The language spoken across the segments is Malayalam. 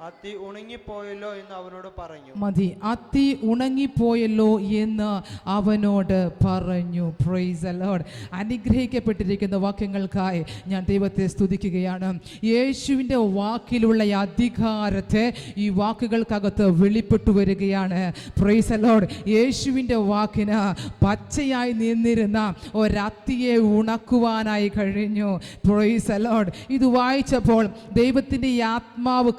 അത്തി ഉണങ്ങിപ്പോയല്ലോ എന്ന് അവനോട് പറഞ്ഞു. മതി അത്തി ഉണങ്ങിപ്പോയല്ലോ എന്ന് അവനോട് പറഞ്ഞു. പ്രൈസ് അലോഡ് അനുഗ്രഹിക്കപ്പെട്ടിരിക്കുന്ന വാക്യങ്ങൾക്കായി ഞാൻ ദൈവത്തെ സ്തുതിക്കുകയാണ്. യേശുവിന്റെ വാക്കിലുള്ള അധികാരത്തെ ഈ വാക്കുകൾക്കകത്ത് വെളിപ്പെട്ടു വരികയാണ്. പ്രൈസ് അലോഡ് യേശുവിന്റെ വാക്കിന് പച്ചയായി നിന്നിരുന്ന ഒരത്തിയെ ഉണക്കുവാനായി കഴിഞ്ഞു. പ്രൈസ് അലോഡ് ഇത് വായിച്ചപ്പോൾ ദൈവത്തിന്റെ ഈ ആത്മാവ്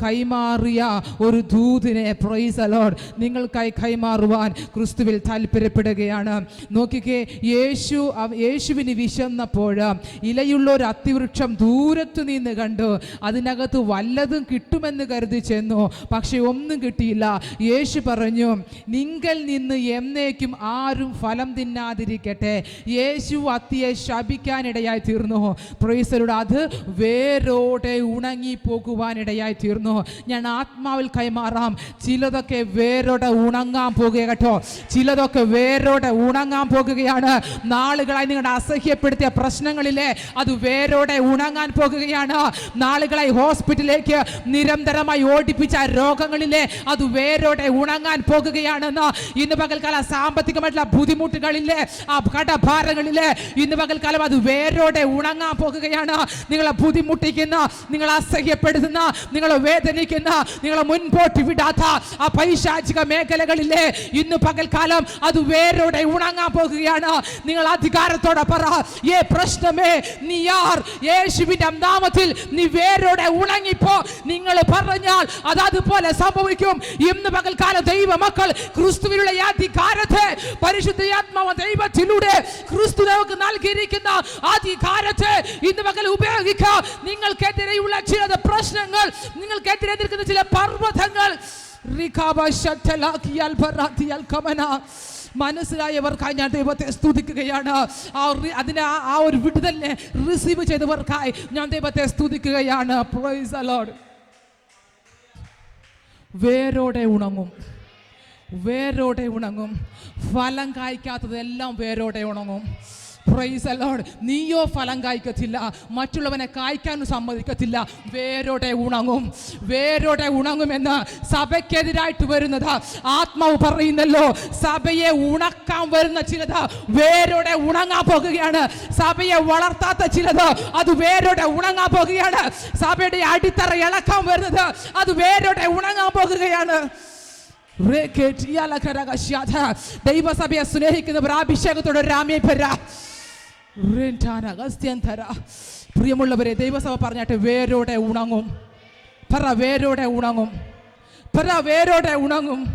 കൈമാറിയ ഒരു ദൂതിനെ പ്രൈസ് അലോഡ് നിങ്ങൾക്കായി കൈമാറുവാൻ ക്രിസ്തുവിൽ താല്പര്യപ്പെടുകയാണ്. നോക്കിക്കേ യേശു യേശുവിന് വിശന്നപ്പോൾ ഇലയുള്ള ഒരു അത്തിവൃക്ഷം ദൂരത്തു നിന്ന് കണ്ടു. അതിനകത്ത് വല്ലതും കിട്ടുമെന്ന് കരുതി ചെന്നു. പക്ഷെ ഒന്നും കിട്ടിയില്ല. യേശു പറഞ്ഞു നിങ്ങൾ നിന്ന് എന്നേക്കും ആരും ഫലം തിന്നാതിരിക്കട്ടെ. യേശു അത്തിയെ ശപിക്കാനിടയായി തീർന്നു. പ്രൊയ്സലോട് അത് വേരോടെ ഉണങ്ങി പോകുവാനിടയായി തീർന്നു. ഞാൻ ആത്മാവിൽ കൈമാറാം. ചിലതൊക്കെ വേരോടെ ഉണങ്ങാൻ പോകുക കേട്ടോ. ചിലതൊക്കെ വേരോടെ ഉണങ്ങാൻ പോകുകയാണ്. നാളുകളായി നിങ്ങളുടെ അസഹ്യപ്പെടുത്തിയ പ്രശ്നങ്ങളിലെ അത് വേരോടെ ഉണങ്ങാൻ പോകുകയാണ്. നാളുകളായി ഹോസ്പിറ്റലിലേക്ക് നിരന്തരമായി ഓടിപ്പിച്ച രോഗങ്ങളിലെ അത് വേരോടെ ഉണങ്ങാൻ പോകുകയാണെന്ന് ഇന്ന് പകൽക്കാല സാമ്പത്തികമായിട്ടുള്ള ബുദ്ധിമുട്ടുകളിലെ ആ കടഭാരങ്ങളിലെ ഇന്ന് പകൽക്കാലം അത് വേരോടെ ഉണങ്ങാൻ പോകുകയാണ്. നിങ്ങളെ ബുദ്ധിമുട്ടിക്കുന്ന നിങ്ങളെ അസഹ്യപ്പെടുത്തുന്ന നിങ്ങളെ വേദനിക്കുന്ന നിങ്ങളെ മുൻപോട്ട് വിടാത്ത ആ പൈശാചിക മേഖലകളിലെ ഇന്ന് പകൽക്കാലം അത് വേരോടെ ഉണങ്ങാൻ പോകുകയാണ്. നിങ്ങൾ അധികാരത്തോടെ പറ ഏ പ്രശ്നമേ നീ യാർ യേശുവിന്റെ നാമത്തിൽ നീ വേരോടെ ഉണങ്ങിപ്പോ. നിങ്ങൾ പറഞ്ഞാൽ അത് അതുപോലെ സംഭവിക്കും. ഇന്ന് പകൽക്കാല ദൈവ മക്കൾ ക്രിസ്തുവിലുള്ള ഈ അധികാരത്തെ പരിശുദ്ധാത്മാവ് ദൈവത്തിലൂടെ ക്രിസ്തു നമുക്ക് നൽകിയിരിക്കുന്ന അധികാരത്തെ ഇന്ന് പകൽ ഉപയോഗിക്കുക നിങ്ങൾക്കെതിരെയുള്ള ചില പ്രശ്നങ്ങൾ നിങ്ങൾക്കെതിരെ നിൽക്കുന്ന ചില പർവതങ്ങൾ. മനസ്സിലായവർക്കായി ഞാൻ ദൈവത്തെ സ്തുതിക്കുകയാണ്. ആ അതിനെ ആ- ഒരു വിടുതലിനെ റിസീവ് ചെയ്തവർക്കായി ഞാൻ ദൈവത്തെ സ്തുതിക്കുകയാണ്. പ്രൈസ്. വേരോടെ ഉണങ്ങും. വേരോടെ ഉണങ്ങും. ഫലം കായ്ക്കാത്തതെല്ലാം വേരോടെ ഉണങ്ങും. പ്രൈസ് അലോഡ് നീയോ ഫലം കായ്ക്കത്തില്ല. മറ്റുള്ളവനെ കായ്ക്കാനും സമ്മതിക്കത്തില്ല. വേരോടെ ഉണങ്ങും. വേരോടെ ഉണങ്ങുമെന്ന് സഭയ്ക്കെതിരായിട്ട് വരുന്നത്. ആത്മാവ് പറയുന്നല്ലോ. സഭയെ ഉണക്കാൻ വരുന്ന ചിലത് വേരോടെ ഉണങ്ങാൻ പോകുകയാണ്. സഭയെ വളർത്താത്ത ചിലത് അത് വേരോടെ ഉണങ്ങാൻ പോകുകയാണ്. സഭയുടെ അടിത്തറ ഇളക്കാൻ വരുന്നത് അത് വേരോടെ ഉണങ്ങാൻ പോകുകയാണ്. ദൈവസഭയെ സ്നേഹിക്കുന്നവർ അഭിഷേകത്തോടെ രാമേഭര പ്രിയമുള്ളവരെ ദൈവസഭ പറഞ്ഞാട്ട് വേരോടെ ഉണങ്ങും. പറ വേരോടെ ഉണങ്ങും. പറ വേരോടെ ഉണങ്ങും.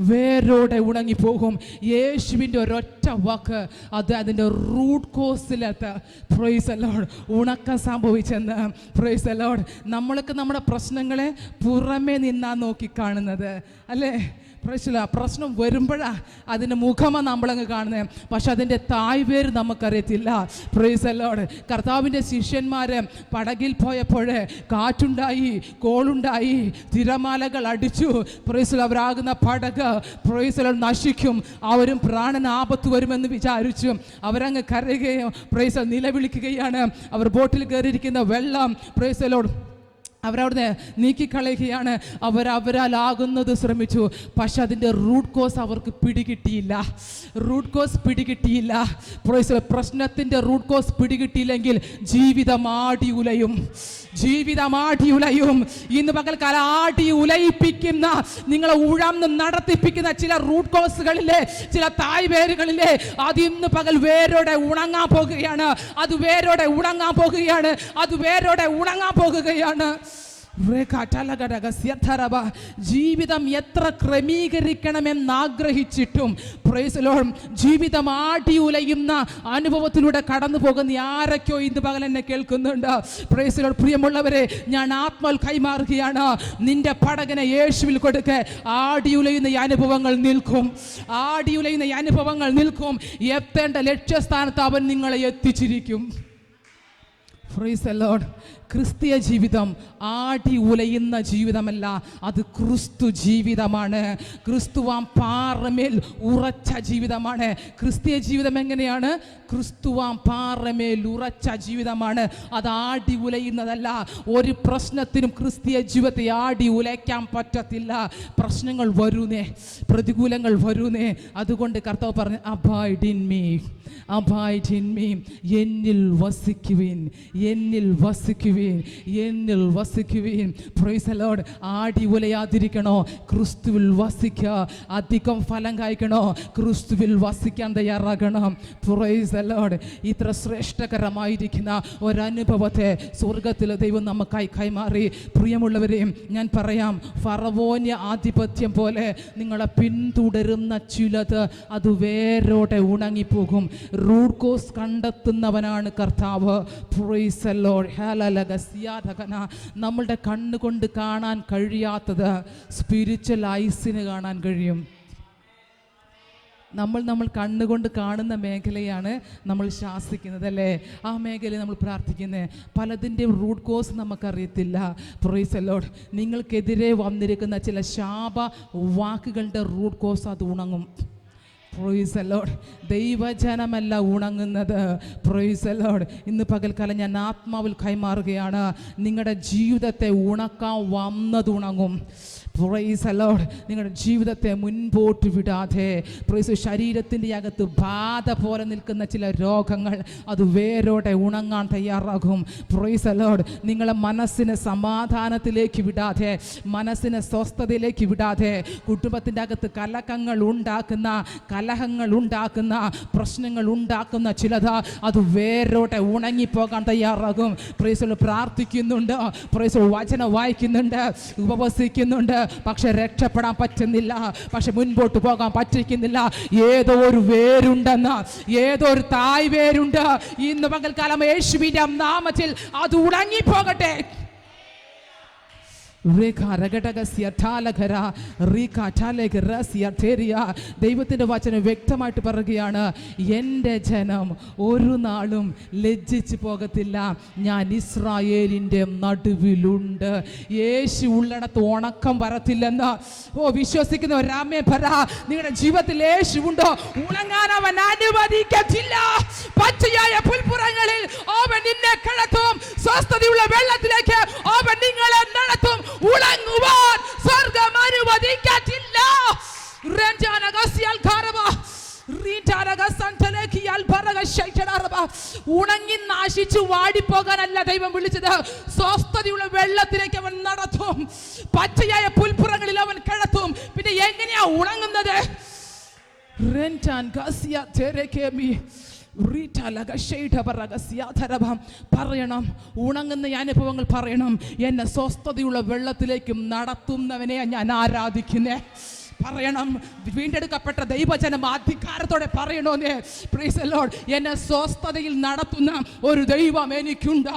വേരോടെ ഉണങ്ങി ഉണങ്ങിപ്പോകും. യേശുവിന്റെ ഒരൊറ്റ വാക്ക് അത് അതിന്റെ റൂട്ട് കോസിലെത്ത് പ്രൈസ് അലോഡ് ഉണക്കം സംഭവിച്ചെന്ന്. പ്രൈസ് അലോഡ് നമ്മൾക്ക് നമ്മുടെ പ്രശ്നങ്ങളെ പുറമേ നിന്നാ നോക്കി കാണുന്നത്. അല്ലേ? പ്രശ്ന പ്രശ്നം വരുമ്പോഴാണ് അതിന്റെ മുഖമാണ് നമ്മളങ്ങ് കാണുന്നത് പക്ഷെ അതിന്റെ തായ്വേര് നമുക്കറിയത്തില്ല. പ്രൈസ് അലോഡ് കർത്താവിന്റെ ശിഷ്യന്മാർ പടകിൽ പോയപ്പോൾ കാറ്റുണ്ടായി കോളുണ്ടായി തിരമാലകൾ അടിച്ചു. പ്രൈസിൽ അവരാകുന്ന പടക് പ്രൈസിൽ നശിക്കും. അവരും പ്രാണന ആപത്ത് വരുമെന്ന് വിചാരിച്ചു. അവരങ്ങ് കരയുകയും പ്രൈസൽ നിലവിളിക്കുകയാണ്. അവർ ബോട്ടിൽ കയറിയിരിക്കുന്ന വെള്ളം പ്രൈസലോട് അവരവിടുന്ന് നീക്കിക്കളയുകയാണ്. അവരവരാലാകുന്നത് ശ്രമിച്ചു. പക്ഷെ അതിന്റെ റൂട്ട് കോസ് അവർക്ക് പിടികിട്ടിയില്ല. Root cause പിടികിട്ടിയില്ല. പ്രശ്നത്തിന്റെ റൂട്ട് കോസ് പിടികിട്ടിയില്ലെങ്കിൽ ജീവിതം ആടി ഉലയും ജീവിതം ആടി ഉലയും ഇന്ന് പകൽ ആടി ഉലയിപ്പിക്കുന്ന നിങ്ങളെ ഉഴന്ന് നടത്തിപ്പിക്കുന്ന ചില റൂട്ട് കോഴ്സുകളിലെ ചില തായ് വേരുകളിലെ അത് ഇന്ന് പകൽ വേരോടെ ഉണങ്ങാൻ പോകുകയാണ്. അത് വേരോടെ ഉണങ്ങാൻ പോകുകയാണ്. അത് വേരോടെ ഉണങ്ങാൻ പോകുകയാണ്. ജീവിതം എത്ര ക്രമീകരിക്കണമെന്ന് ആഗ്രഹിച്ചിട്ടും പ്രൈസലോളം ജീവിതം ആടി ഉലയുന്ന അനുഭവത്തിലൂടെ കടന്നു പോകുന്ന ആരൊക്കെയോ ഇന്ന് പകൽ എന്നെ കേൾക്കുന്നുണ്ട്. പ്രൈസലോൾ പ്രിയമുള്ളവരെ ഞാൻ ആത്മാൽ കൈമാറുകയാണ്. നിന്റെ പടകനെ യേശുവിൽ കൊടുക്കെ ആടി ഉലയുന്ന ഈ അനുഭവങ്ങൾ നിൽക്കും. ആടി ഉലയുന്ന ഈ അനുഭവങ്ങൾ നിൽക്കും. എത്തേണ്ട ലക്ഷ്യസ്ഥാനത്ത് അവൻ നിങ്ങളെ എത്തിച്ചിരിക്കും. ക്രിസ്തീയ ജീവിതം ആടി ഉലയുന്ന ജീവിതമല്ല അത് ക്രിസ്തു ജീവിതമാണ്. ക്രിസ്തുവാം പാറമേൽ ഉറച്ച ജീവിതമാണ്. ക്രിസ്തീയ ജീവിതം എങ്ങനെയാണ്? ക്രിസ്തുവാം പാറമേൽ ഉറച്ച ജീവിതമാണ്. അത് ആടി ഉലയുന്നതല്ല. ഒരു പ്രശ്നത്തിനും ക്രിസ്തീയ ജീവിതത്തെ ആടി ഉലയ്ക്കാൻ പറ്റത്തില്ല. പ്രശ്നങ്ങൾ വരുന്നേ പ്രതികൂലങ്ങൾ വരുന്നേ. അതുകൊണ്ട് കർത്താവ് പറഞ്ഞു abide in me abide in me എന്നിൽ വസിക്കുവിൻ എന്നിൽ വസിക്കുവിൻ. എന്നിൽ വസിക്കുവീൻ. പ്രൈസ് ലോഡ് ആടി ഉലയാതിരിക്കണോ ക്രിസ്തുവിൽ വസിക്കുക അധികം ഫലം കായ്ക്കണോ? ക്രിസ്തുവിൽ വസിക്കാൻ തയ്യാറാകണം. പ്രൈസ് ലോഡ് ഇത്ര ശ്രേഷ്ഠകരമായിരിക്കുന്ന ഒരനുഭവത്തെ സ്വർഗത്തിൽ ദൈവം നമുക്കായി കൈമാറി. പ്രിയമുള്ളവരെയും ഞാൻ പറയാം ഫറവോന്യ ആധിപത്യം പോലെ നിങ്ങളെ പിന്തുടരുന്ന ചിലത് അത് വേരോടെ ഉണങ്ങിപ്പോകും. റൂട്ട് കോസ് കണ്ടെത്തുന്നവനാണ് കർത്താവ്. Praise ഹാലല. നമ്മളുടെ കണ്ണുകൊണ്ട് കാണാൻ കഴിയാത്തത് സ്പിരിച്വൽ ഐസിന് കാണാൻ കഴിയും. നമ്മൾ നമ്മൾ കണ്ണുകൊണ്ട് കാണുന്ന മേഖലയാണ് നമ്മൾ ശാസിക്കുന്നത് അല്ലേ? ആ മേഖലയിൽ നമ്മൾ പ്രാർത്ഥിക്കുന്നത് പലതിന്റെയും റൂട്ട് കോസ് നമുക്കറിയത്തില്ല. പ്രൊയ്സ് അലോഡ് നിങ്ങൾക്കെതിരെ വന്നിരിക്കുന്ന ചില ശാപ വാക്കുകളുടെ റൂട്ട് കോസ് അത് ഉണങ്ങും. പ്രൊയ്സ് ദൈവജനമല്ല ഉണങ്ങുന്നത്. പ്രൊയ്സ് ഇന്ന് പകൽക്കാലം ഞാൻ ആത്മാവിൽ കൈമാറുകയാണ്. നിങ്ങളുടെ ജീവിതത്തെ ഉണക്കാൻ വന്നത് പ്രൊയ്സ് അലോഡ് നിങ്ങളുടെ ജീവിതത്തെ മുൻപോട്ട് വിടാതെ പ്രൈസ് ശരീരത്തിന്റെ അകത്ത് ബാധ പോലെ നിൽക്കുന്ന ചില രോഗങ്ങൾ അത് വേരോടെ ഉണങ്ങാൻ തയ്യാറാകും. പ്രൈസ് അലോഡ് നിങ്ങളെ മനസ്സിനെ സമാധാനത്തിലേക്ക് വിടാതെ മനസ്സിനെ സ്വസ്ഥതയിലേക്ക് വിടാതെ കുടുംബത്തിന്റെ അകത്ത് കലക്കങ്ങൾ ഉണ്ടാക്കുന്ന കലഹങ്ങൾ ഉണ്ടാക്കുന്ന പ്രശ്നങ്ങൾ ഉണ്ടാക്കുന്ന ചിലത് അത് വേരോടെ ഉണങ്ങിപ്പോകാൻ തയ്യാറാകും. പ്രൈസ് പ്രാർത്ഥിക്കുന്നുണ്ട്. പ്രൈസ് വചനം വായിക്കുന്നുണ്ട്. ഉപവസിക്കുന്നുണ്ട്. പക്ഷെ രക്ഷപ്പെടാൻ പറ്റുന്നില്ല. പക്ഷെ മുൻപോട്ട് പോകാൻ പറ്റിക്കുന്നില്ല ഏതോ ഒരു വേരുണ്ടെന്ന് ഏതോ ഒരു തായ് വേരുണ്ട്. ഇന്ന് പകൽക്കാലം യേശുവിന്റെ നാമത്തിൽ അത് ഉണങ്ങിപ്പോകട്ടെ. ദൈവത്തിന്റെ വചനം വ്യക്തമായിട്ട് പറയുകയാണ് എന്റെ ജനം ഒരു നാളും ലജ്ജിച്ചു പോകത്തില്ല. ഞാൻ ഇസ്രായേലിന്റെ നടുവിലുണ്ട്. യേശു ഉള്ളിടത്ത് ഉണക്കം വരത്തില്ലെന്ന്. ഓ വിശ്വസിക്കുന്ന ഒരാമേ പറ നിങ്ങളുടെ ജീവിതത്തിൽ യേശു ഉണ്ടോ? ഉണങ്ങാൻ അവൻ അനുവദിക്കത്തില്ല. പച്ചയായ പുൽപ്പുറങ്ങളിൽ അവൻ നിന്നെ കിടത്തും. സ്വസ്ഥതയുള്ള വെള്ളത്തിലേക്ക് അവൻ നിങ്ങളെ നടത്തും. ഉണങ്ങുവാൻ സ്വർഗം അനുവദിക്കത്തില്ല. ഉണങ്ങി നാശിച്ചു വാടിപ്പോകാനല്ല ദൈവം വിളിച്ചത്. സ്വസ്ഥതയുള്ള വെള്ളത്തിലേക്ക് അവൻ നടത്തും. പച്ചയായ പുൽപ്പുറങ്ങളിൽ അവൻ കിടത്തും. പിന്നെ എങ്ങനെയാ ഉണങ്ങുന്നത്? റെന്റാൻ ഗസിയ തെരക്കേമി. പറയണം ഉണങ്ങുന്ന അനുഭവങ്ങൾ പറയണം. എന്നെ സ്വസ്ഥതയുള്ള വെള്ളത്തിലേക്കും നടത്തുന്നവനെ ഞാൻ ആരാധിക്കുന്നേ. പറയണം. വീണ്ടെടുക്കപ്പെട്ട ദൈവജനം അധികാരത്തോടെ പറയണോന്നേ. പ്രൈസ് ലോഡ് എന്നെ സ്വസ്ഥതയിൽ നടത്തുന്ന ഒരു ദൈവം എനിക്കുണ്ട്.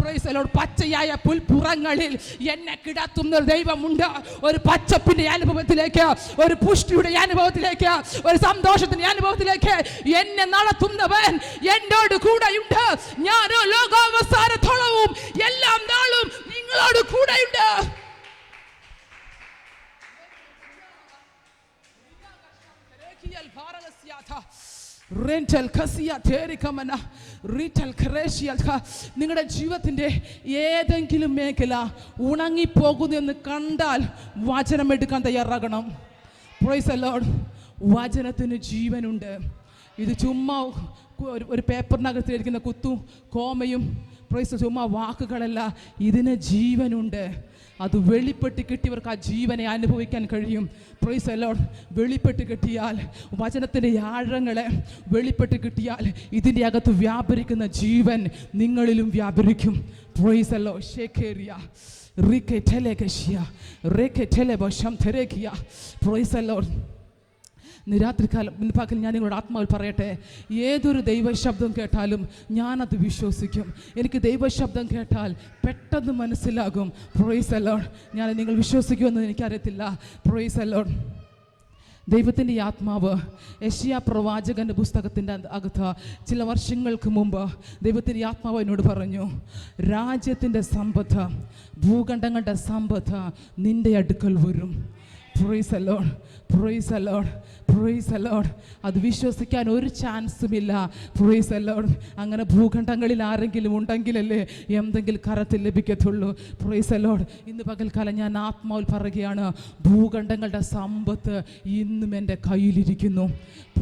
പ്രൈസ് ലോഡ് പച്ചയായ പുൽപ്പുറങ്ങളിൽ എന്നെ കിടത്തുന്ന ഒരു ദൈവമുണ്ട്. ഒരു പച്ചപ്പിന്റെ അനുഭവത്തിലേക്ക് ഒരു പുഷ്ടിയുടെ അനുഭവത്തിലേക്ക് ഒരു സന്തോഷത്തിന്റെ അനുഭവത്തിലേക്ക് എന്നെ നടത്തുന്നവൻ എന്നോട് കൂടെയുണ്ട്. ഞാനോ ലോകാവസാനത്തോളവും എല്ലാം നാളും നിങ്ങളോട് കൂടെയുണ്ട്. റെന്റൽ കസിയ തേരിക്കമന റീറ്റൽ ഖറേഷിയൽ ഖ. നിങ്ങളുടെ ജീവിതത്തിന്റെ ഏതെങ്കിലും മേഖല ഉണങ്ങിപ്പോകുന്നു എന്ന് കണ്ടാൽ വചനം എടുക്കാൻ തയ്യാറാകണം പ്രൈസ് അല്ലോ വചനത്തിന് ജീവനുണ്ട് ഇത് ചുമ്മാ ഒരു- ഒരു പേപ്പറിനകത്ത് ഇരിക്കുന്ന കുത്തും കോമയും പ്രൈസ് ചുമ്മാ വാക്കുകളല്ല ഇതിന് ജീവനുണ്ട്. അത് വെളിപ്പെട്ട് കിട്ടിയവർക്ക് ആ ജീവനെ അനുഭവിക്കാൻ കഴിയും. പ്രൈസ് അലോഡ് വെളിപ്പെട്ട് കിട്ടിയാൽ വചനത്തിന്റെ ആഴങ്ങളെ വെളിപ്പെട്ട് കിട്ടിയാൽ ഇതിന്റെ അകത്ത് വ്യാപരിക്കുന്ന ജീവൻ നിങ്ങളിലും വ്യാപരിക്കും. പ്രൈസ് അല്ലോ ഷേഖേറിയ റിക്കെ ടെലേകഷ്യ റേക്കെ വശം തെരേക്കിയ പ്രൈസ് അലോഡ് ഇന്ന് രാത്രികാലം ഇന്ന് ഞാൻ നിങ്ങളുടെ ആത്മാവിൽ പറയട്ടെ. ഏതൊരു ദൈവശബ്ദം കേട്ടാലും ഞാനത് വിശ്വസിക്കും. എനിക്ക് ദൈവശബ്ദം കേട്ടാൽ പെട്ടെന്ന് മനസ്സിലാകും. പ്രൊയ്സ് അലോൺ ഞാൻ നിങ്ങൾ വിശ്വസിക്കുമെന്ന് എനിക്കറിയത്തില്ല. പ്രൊയ്സ് അലോൺ ദൈവത്തിന്റെ ആത്മാവ് യഷ്യാ പ്രവാചകന്റെ പുസ്തകത്തിന്റെ അകത്ത് ചില വർഷങ്ങൾക്ക് മുമ്പ് ദൈവത്തിന്റെ ആത്മാവ് എന്നോട് പറഞ്ഞു രാജ്യത്തിന്റെ സമ്പത്ത് ഭൂഖണ്ഡങ്ങളുടെ സമ്പത്ത് നിന്റെ അടുക്കൽ വരും. Praise alone praise alone praise alone അത് വിശ്വസിക്കാൻ ഒരു ചാൻസും ഇല്ല. പ്രൊയ്സ് അലോൺ അങ്ങനെ ഭൂഖണ്ഡങ്ങളിൽ ആരെങ്കിലും ഉണ്ടെങ്കിലല്ലേ എന്തെങ്കിലും കരത്തിൽ ലഭിക്കത്തുള്ളൂ. പ്രൊയ്സ് അലോൺ ഇന്ന് പകൽക്കാലം ഞാൻ ആത്മാവിൽ പറയുകയാണ് ഭൂഖണ്ഡങ്ങളുടെ സമ്പത്ത് ഇന്നും എന്റെ കയ്യിലിരിക്കുന്നു.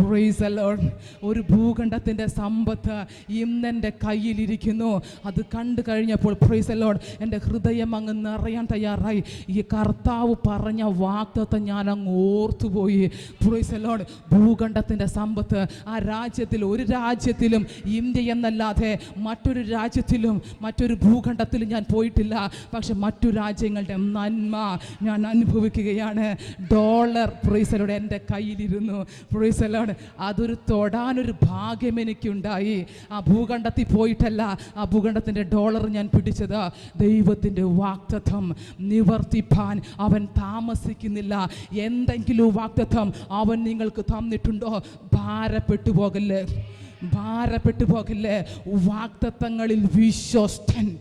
പ്രൊയ്സ് അലോൺ ഒരു ഭൂഖണ്ഡത്തിന്റെ സമ്പത്ത് ഇന്ന് എന്റെ കയ്യിലിരിക്കുന്നു. അത് കണ്ടു കഴിഞ്ഞപ്പോൾ പ്രൊയ്സ് അലോൺ എന്റെ ഹൃദയം അങ്ങ് നിറയാൻ തയ്യാറായി. ഈ കർത്താവ് പറഞ്ഞ വാക്തത്വം ഞാൻ അങ്ങ് ഓർത്തുപോയി പ്രൊയ്സ് അലോൺ ഭൂഖണ്ഡത്തിന്റെ സമ്പത്ത് ആ രാജ്യത്തിൽ ഒരു രാജ്യത്തിലും ഇന്ത്യ എന്നല്ലാതെ മറ്റൊരു രാജ്യത്തിലും മറ്റൊരു ഭൂഖണ്ഡത്തിലും ഞാൻ പോയിട്ടില്ല. പക്ഷെ മറ്റു രാജ്യങ്ങളുടെ നന്മ ഞാൻ അനുഭവിക്കുകയാണ്. ഡോളർ പ്രൈസലോഡ് എന്റെ കയ്യിലിരുന്നു. പ്രൊയ്സലോട് അതൊരു തൊടാനൊരു ഭാഗ്യം എനിക്കുണ്ടായി. ആ ഭൂഖണ്ഡത്തിൽ പോയിട്ടല്ല ആ ഭൂഖണ്ഡത്തിന്റെ ഡോളർ ഞാൻ പിടിച്ചത്. ദൈവത്തിന്റെ വാക്തത്വം നിവർത്തിപ്പാൻ അവൻ താമസിക്കുന്നില്ല. എന്തെങ്കിലും വാക്തത്വം അവൻ നിങ്ങൾക്ക് തന്നിട്ടുണ്ടോ? ഭാരപ്പെട്ടു പോകല്ലേ? ഭാരപ്പെട്ടു പോകല്ലേ? വാക്തത്വങ്ങളിൽ വിശ്വസ്തൻ.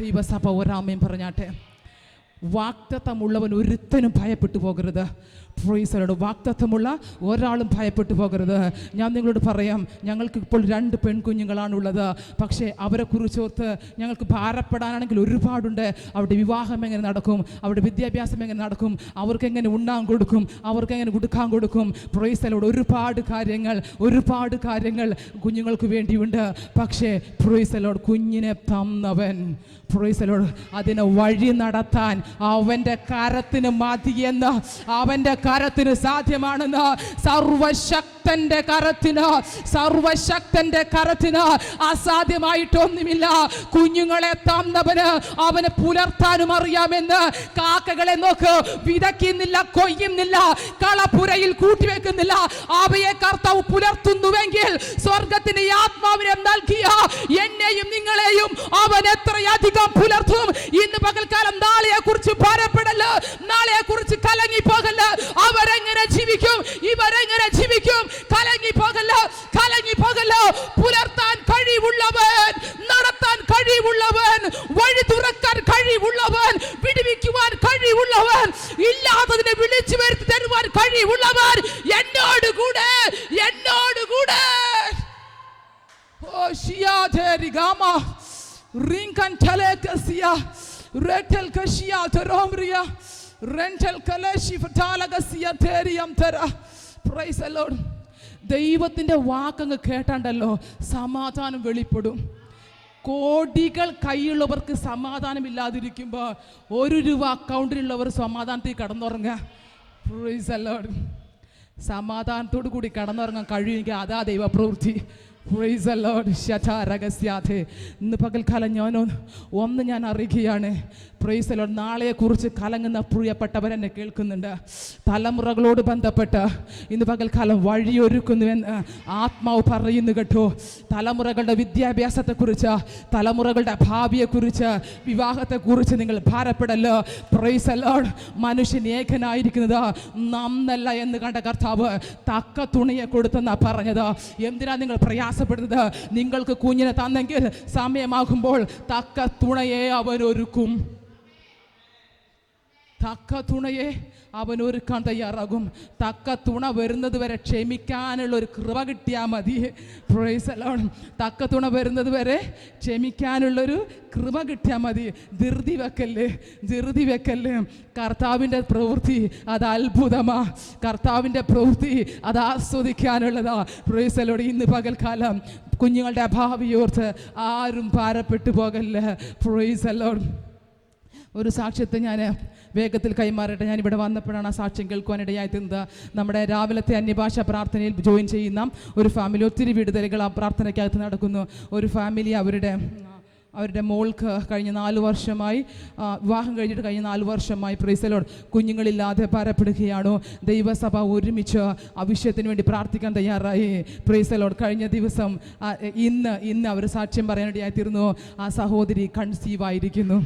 ദൈവസഭ ഒരാമയും പറഞ്ഞാട്ടെ. വാക്തത്വമുള്ളവൻ ഒരുത്തനും ഭയപ്പെട്ടു പോകരുത്. ഫ്രോയിസലോട് വാക്തത്വമുള്ള ഒരാളും ഭയപ്പെട്ടു പോകരുത്. ഞാൻ നിങ്ങളോട് പറയാം ഞങ്ങൾക്ക് ഇപ്പോൾ രണ്ട് പെൺകുഞ്ഞുങ്ങളാണുള്ളത്. പക്ഷേ അവരെ കുറിച്ചോർത്ത് ഞങ്ങൾക്ക് ഭാരപ്പെടാനാണെങ്കിൽ ഒരുപാടുണ്ട്. അവരുടെ വിവാഹം എങ്ങനെ നടക്കും? അവരുടെ വിദ്യാഭ്യാസം എങ്ങനെ നടക്കും? അവർക്ക് എങ്ങനെ ഉണ്ണാൻ കൊടുക്കും? അവർക്ക് എങ്ങനെ കൊടുക്കാൻ കൊടുക്കും? ഫ്രോയിസലോട് ഒരുപാട് കാര്യങ്ങൾ ഒരുപാട് കാര്യങ്ങൾ കുഞ്ഞുങ്ങൾക്ക് വേണ്ടിയുണ്ട്. പക്ഷേ ഫ്രോയിസലോട് കുഞ്ഞിനെ തന്നവൻ ഫ്രോയിസലോട് അതിനെ വഴി നടത്താൻ അവന്റെ കരത്തിന് മതിയെന്ന് അവന്റെ കരത്തിന് സാധ്യമാണെന്ന് സർവശക്തന്റെ കരത്തിന് സർവശക്തന്റെ കരത്തിന് അസാധ്യമായിട്ടൊന്നുമില്ല. കുഞ്ഞുങ്ങളെ തന്നവന് അവന് പുലർത്താനും അറിയാമെന്ന് കാക്കകളെ നോക്ക്. വിതയ്ക്കുന്നില്ല കൊയ്യുന്നില്ല കളപ്പുരയിൽ കൂട്ടിവെക്കുന്നില്ല. അവയെ കർത്താവ് പുലർത്തുന്നുവെങ്കിൽ സ്വർഗത്തിന് ആത്മാവിനെ നൽകിയ എന്നെയും നിങ്ങളെയും അവൻ എത്രയധികം പുലർത്തും? ഇന്ന് പകൽക്കാലം നാളെയെ കുറിച്ച് ഭാരപ്പെടല്ല നാളെയെ കുറിച്ച് കലങ്ങി പോകല്ല അവരെങ്ങനെ ജീവിക്കും? ഇവരെങ്ങനെ ജീവിക്കും? കലങ്ങി പോകല്ല കലങ്ങി പോകല്ല പുലർത്താൻ കഴിവുള്ളവൻ നടത്താൻ കഴിവുള്ളവൻ വഴി തുറക്കാൻ കഴിവുള്ളവൻ വിടുവിക്കുവാൻ കഴിവുള്ളവൻ ഇല്ലാത്തതിനെ വിളിച്ചു വരുത്തി തരുവാൻ കഴിവുള്ളവൻ എന്നോട് കൂടെ എന്നോട് കൂടെ. ഓ ഷിയാധേരി ഗാമ റിങ്കൻ തലേക്കസിയ റെറ്റൽ കഷിയ തെരോംറിയ ദൈവത്തിന്റെ വാക്കങ്ങ് കേട്ടാണ്ടല്ലോ സമാധാനം വെളിപ്പെടും. കോടികൾ കൈയുള്ളവർക്ക് സമാധാനം ഇല്ലാതിരിക്കുമ്പോൾ ഒരു രൂപ അക്കൗണ്ടിലുള്ളവർ സമാധാനത്തിൽ കടന്നുറങ്ങുക. സമാധാനത്തോടു കൂടി കടന്നുറങ്ങാൻ കഴിയുമെങ്കിൽ അതാ ദൈവപ്രവൃത്തി. പ്രൈസ് അലോഡ് ശത രഹസ്യാതെ ഇന്ന് പകൽക്കാലം ഞാൻ ഒന്ന് ഞാൻ അറിയുകയാണ്. പ്രൈസ് അലോഡ് നാളെയെക്കുറിച്ച് കലങ്ങുന്ന പ്രിയപ്പെട്ടവരെന്നെ കേൾക്കുന്നുണ്ട്. തലമുറകളോട് ബന്ധപ്പെട്ട് ഇന്ന് പകൽക്കാലം വഴിയൊരുക്കുന്നുവെന്ന് ആത്മാവ് പറയുന്നു കേട്ടോ. തലമുറകളുടെ വിദ്യാഭ്യാസത്തെക്കുറിച്ച് തലമുറകളുടെ ഭാവിയെക്കുറിച്ച് വിവാഹത്തെക്കുറിച്ച് നിങ്ങൾ ഭാരപ്പെടല്ലോ. പ്രൈസ് അലോഡ് മനുഷ്യൻ ഏകനായിരിക്കുന്നത്. നന്നല്ല എന്ന് കണ്ട കർത്താവ് തക്ക തുണിയെ കൊടുത്തെന്നാ പറഞ്ഞത്. എന്തിനാ നിങ്ങൾ പ്രയാസപ്പെടുന്നത്? നിങ്ങൾക്ക് കുഞ്ഞിനെ തന്നെങ്കിൽ സമയമാകുമ്പോൾ തക്ക തുണയെ അവൻ ഒരുക്കും തക്ക തുണയെ അവൻ ഒരുക്കാൻ തയ്യാറാകും. തക്ക തുണ വരുന്നത് വരെ ക്ഷമിക്കാനുള്ള ഒരു കൃപ കിട്ടിയാൽ മതി. Praise Lord. തക്ക തുണ വരുന്നത് വരെ ക്ഷമിക്കാനുള്ളൊരു കൃപ കിട്ടിയാൽ മതി. ധൃതി വെക്കല്ലേ? ധൃതി വെക്കല്ലേ? കർത്താവിന്റെ പ്രവൃത്തി അത് അത്ഭുതമാ. കർത്താവിന്റെ പ്രവൃത്തി അത് ആസ്വദിക്കാനുള്ളതാ. പ്രൊയ്സലോട് ഇന്ന് പകൽക്കാലം കുഞ്ഞുങ്ങളുടെ അഭാവിയോർത്ത് ആരും ഭാരപ്പെട്ടു പോകല്ലേ. പ്രൊയ്സലോട് ഒരു സാക്ഷ്യത്തെ ഞാൻ വേഗത്തിൽ കൈമാറട്ടെ. ഞാൻ ഇവിടെ വന്നപ്പോഴാണ് ആ സാക്ഷ്യം കേൾക്കുവാനിടയായി തീർന്നത് നമ്മുടെ രാവിലത്തെ അന്യഭാഷ പ്രാർത്ഥനയിൽ ജോയിൻ ചെയ്യുന്ന ഒരു ഫാമിലി ഒത്തിരി വിടുതലുകൾ ആ പ്രാർത്ഥനയ്ക്കകത്ത് നടക്കുന്നു. ഒരു ഫാമിലി അവരുടെ അവരുടെ മോൾക്ക് കഴിഞ്ഞ നാല് വർഷമായി വിവാഹം കഴിഞ്ഞിട്ട് കഴിഞ്ഞ നാല് വർഷമായി പ്രീസലോട് കുഞ്ഞുങ്ങളില്ലാതെ ഭാരപ്പെടുകയാണോ ദൈവസഭ ഒരുമിച്ച് ആ വിഷയത്തിന് വേണ്ടി പ്രാർത്ഥിക്കാൻ തയ്യാറായി. പ്രീസലോട് കഴിഞ്ഞ ദിവസം ഇന്ന് ഇന്ന് അവർ സാക്ഷ്യം പറയാനിടയായി തീർന്നു ആ സഹോദരി കൺസീവ് ആയിരിക്കുന്നു.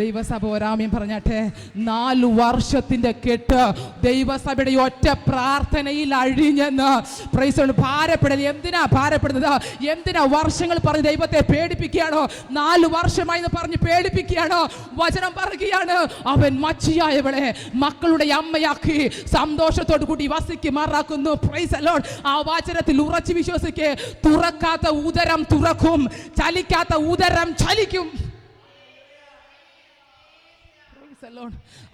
ദൈവസഭ ഒരാമ്യം പറഞ്ഞാട്ടെ നാല് വർഷത്തിന്റെ കെട്ട് ദൈവസഭയുടെ ഒറ്റ പ്രാർത്ഥനയിൽ അഴിഞ്ഞെന്ന്. പ്രൈസോട് ഭാരപ്പെടൽ എന്തിനാ ഭാരപ്പെടുന്നത്? എന്തിനാ വർഷങ്ങൾ പറഞ്ഞ് ദൈവത്തെ പേടിപ്പിക്കുകയാണോ? നാല് വർഷമായി എന്ന് പറഞ്ഞ് പേടിപ്പിക്കുകയാണോ? വചനം പറയുകയാണ് അവൻ മച്ചിയായവളെ മക്കളുടെ അമ്മയാക്കി സന്തോഷത്തോടു കൂടി വസിക്കുമാറാക്കുന്നു പ്രൈസ് അലോൺ ആ വാചനത്തിൽ ഉറച്ചു വിശ്വസിക്കേ. തുറക്കാത്ത ഉദരം തുറക്കും ചലിക്കാത്ത ഉദരം ചലിക്കും.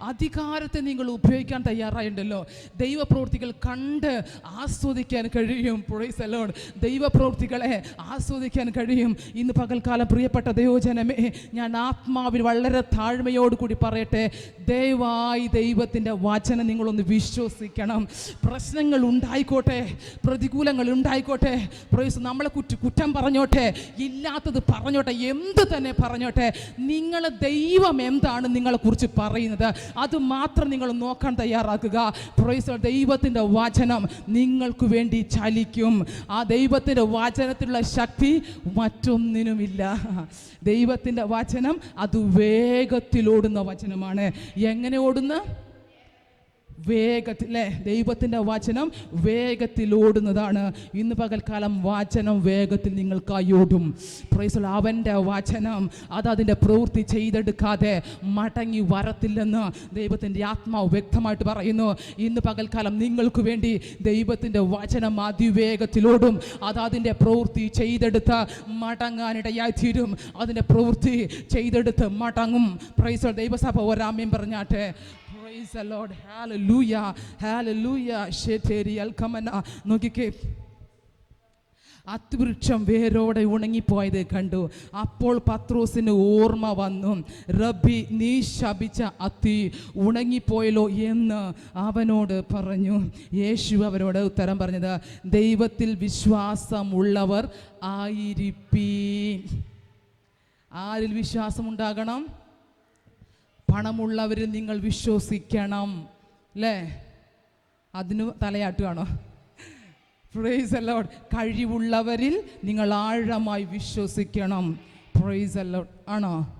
അധികാരത്തെ നിങ്ങൾ ഉപയോഗിക്കാൻ തയ്യാറായിണ്ടല്ലോ. ദൈവപ്രവൃത്തികൾ കണ്ട് ആസ്വദിക്കാൻ കഴിയും. പ്രൊയ്സ് അലോൺ ദൈവപ്രവൃത്തികളെ ആസ്വദിക്കാൻ കഴിയും. ഇന്ന് പകൽക്കാലം പ്രിയപ്പെട്ട ദൈവജനമേ ഞാൻ ആത്മാവിൽ വളരെ താഴ്മയോടുകൂടി പറയട്ടെ. ദയവായി ദൈവത്തിന്റെ വചനം നിങ്ങളൊന്ന് വിശ്വസിക്കണം. പ്രശ്നങ്ങൾ ഉണ്ടായിക്കോട്ടെ. പ്രതികൂലങ്ങൾ ഉണ്ടായിക്കോട്ടെ. പ്രൊയ്സ് നമ്മളെ കുറ്റ കുറ്റം പറഞ്ഞോട്ടെ. ഇല്ലാത്തത് പറഞ്ഞോട്ടെ. എന്ത് തന്നെ പറഞ്ഞോട്ടെ. നിങ്ങൾ ദൈവം എന്താണ് നിങ്ങളെക്കുറിച്ച് പറയുന്നത്. അത് മാത്രം നിങ്ങൾ നോക്കാൻ തയ്യാറാക്കുക. ദൈവത്തിന്റെ വചനം നിങ്ങൾക്ക് വേണ്ടി ചലിക്കും. ആ ദൈവത്തിന്റെ വചനത്തിലുള്ള ശക്തി മറ്റൊന്നിനുമില്ല. ദൈവത്തിന്റെ വചനം അത് വേഗത്തിലോടുന്ന വചനമാണ്. എങ്ങനെ ഓടുന്ന? വേഗത്തിൽ അല്ലേ ദൈവത്തിന്റെ വചനം വേഗത്തിൽ ഓടുന്നതാണ്. ഇന്ന് പകൽക്കാലം വാചനം വേഗത്തിൽ നിങ്ങൾക്കായി ഓടും. പ്രൈസൽ അവന്റെ വചനം അത് അതിന്റെ പ്രവൃത്തി ചെയ്തെടുക്കാതെ മടങ്ങി വരത്തില്ലെന്ന് ദൈവത്തിന്റെ ആത്മാവ് വ്യക്തമായിട്ട് പറയുന്നു. ഇന്ന് പകൽക്കാലം നിങ്ങൾക്ക് വേണ്ടി ദൈവത്തിന്റെ വചനം അതിവേഗത്തിലോടും അത് അതിന്റെ പ്രവൃത്തി ചെയ്തെടുത്ത് മടങ്ങാനിടയായി തീരും. അതിന്റെ പ്രവൃത്തി ചെയ്തെടുത്ത് മടങ്ങും. പ്രൈസൽ ദൈവസഭ ഒരാമ്യം പറഞ്ഞാട്ടെ. Praise the Lord. Hallelujah. Hallelujah. ശേതേരി അൽക്കമന നോക്കിക്കേ. അത്വൃക്ഷം വേരോടെ ഉണങ്ങിപ്പോയത് കണ്ടു. അപ്പോൾ പത്രോസിന് ഓർമ്മ വന്നു. റബ്ബി നീ ശപിച്ച അത്തി ഉണങ്ങിപ്പോയല്ലോ എന്ന് അവനോട് പറഞ്ഞു. യേശു അവരോട് ഉത്തരം പറഞ്ഞത് ദൈവത്തിൽ വിശ്വാസമുള്ളവർ ആയിരിപ്പീ ആരിൽ വിശ്വാസമുണ്ടാകണം? പണമുള്ളവരിൽ നിങ്ങൾ വിശ്വസിക്കണം. അല്ലേ അതിന് തലയാട്ടുകയാണോ പ്രൈസ് അല്ലോ കഴിവുള്ളവരിൽ നിങ്ങൾ ആഴമായി വിശ്വസിക്കണം. പ്രൈസ് അല്ലോ ആണോ?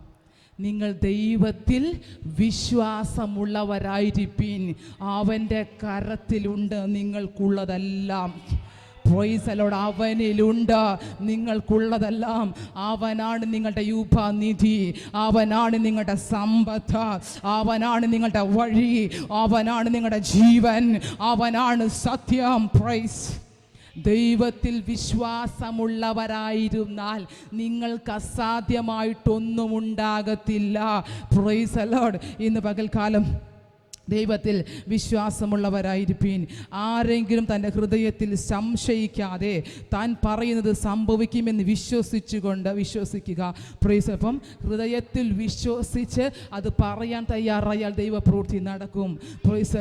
നിങ്ങൾ ദൈവത്തിൽ വിശ്വാസമുള്ളവരായിരിപ്പീൻ. അവന്റെ കരത്തിലുണ്ട് നിങ്ങൾക്കുള്ളതെല്ലാം. പ്രൊയ്സലോട് അവനിലുണ്ട്. നിങ്ങൾക്കുള്ളതെല്ലാം. അവനാണ് നിങ്ങളുടെ യൂപനിധി അവനാണ് നിങ്ങളുടെ സമ്പത്ത്. അവനാണ് നിങ്ങളുടെ വഴി. അവനാണ് നിങ്ങളുടെ ജീവൻ. അവനാണ് സത്യം. പ്രൈസ് ദൈവത്തിൽ വിശ്വാസമുള്ളവരായിരുന്നാൽ നിങ്ങൾക്ക് അസാധ്യമായിട്ടൊന്നും ഉണ്ടാകത്തില്ല. പ്രൈസ് അലോഡ് ഇന്ന് പകൽക്കാലം ദൈവത്തിൽ വിശ്വാസമുള്ളവരായിരിപ്പീൻ. ആരെങ്കിലും തന്റെ ഹൃദയത്തിൽ സംശയിക്കാതെ താൻ പറയുന്നത് സംഭവിക്കുമെന്ന് വിശ്വസിച്ചുകൊണ്ട് വിശ്വസിക്കുക. പ്രൈസ് അപ്പം ഹൃദയത്തിൽ വിശ്വസിച്ച് അത് പറയാൻ തയ്യാറായാൽ ദൈവപ്രവൃത്തി നടക്കും. പ്രൈസ്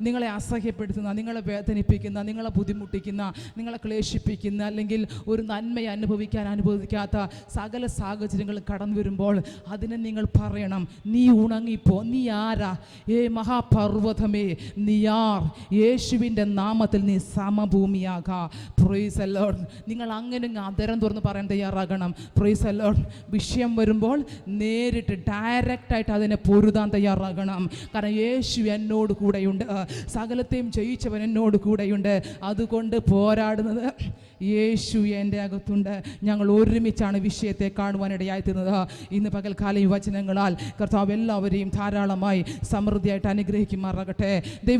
നിങ്ങളെ അസഹ്യപ്പെടുത്തുന്ന നിങ്ങളെ വേദനിപ്പിക്കുന്ന നിങ്ങളെ ബുദ്ധിമുട്ടിക്കുന്ന നിങ്ങളെ ക്ലേശിപ്പിക്കുന്ന അല്ലെങ്കിൽ ഒരു നന്മ അനുഭവിക്കാൻ അനുഭവിക്കാത്ത സകല സാഹചര്യങ്ങൾ കടന്നു വരുമ്പോൾ അതിനെ നിങ്ങൾ പറയണം. നീ ഉണങ്ങിപ്പോ. നീ ആരാ? ഏ മഹാപർവതമേ നീയാർ യേശുവിന്റെ നാമത്തിൽ നീ സമഭൂമിയാകാ. പ്രൊയ്സ് അലോഡ് നിങ്ങൾ അങ്ങനെ അങ്ങ് അതരം തുറന്ന് പറയാൻ തയ്യാറാകണം. പ്രൊയ്സ് അലോഡ് വിഷയം വരുമ്പോൾ നേരിട്ട് ഡയറക്റ്റായിട്ട് അതിനെ പൊരുതാൻ തയ്യാറാകണം. കാരണം യേശു എന്നോട് കൂടെയുണ്ട്. സകലത്തെയും ജയിച്ചവൻ എന്നോട് കൂടെയുണ്ട്. അതുകൊണ്ട് പോരാടുന്നത് യേശു എന്റെ അകത്തുണ്ട്. ഞങ്ങൾ ഒരുമിച്ചാണ് വിഷയത്തെ കാണുവാനിടയായി തീർന്നത്. ഇന്ന് പകൽക്കാലം ഈ വചനങ്ങളാൽ കർത്താവ് എല്ലാവരെയും ധാരാളമായി സമൃദ്ധിയായിട്ട് അനുഗ്രഹിക്കുമാറാകട്ടെ. ദൈവ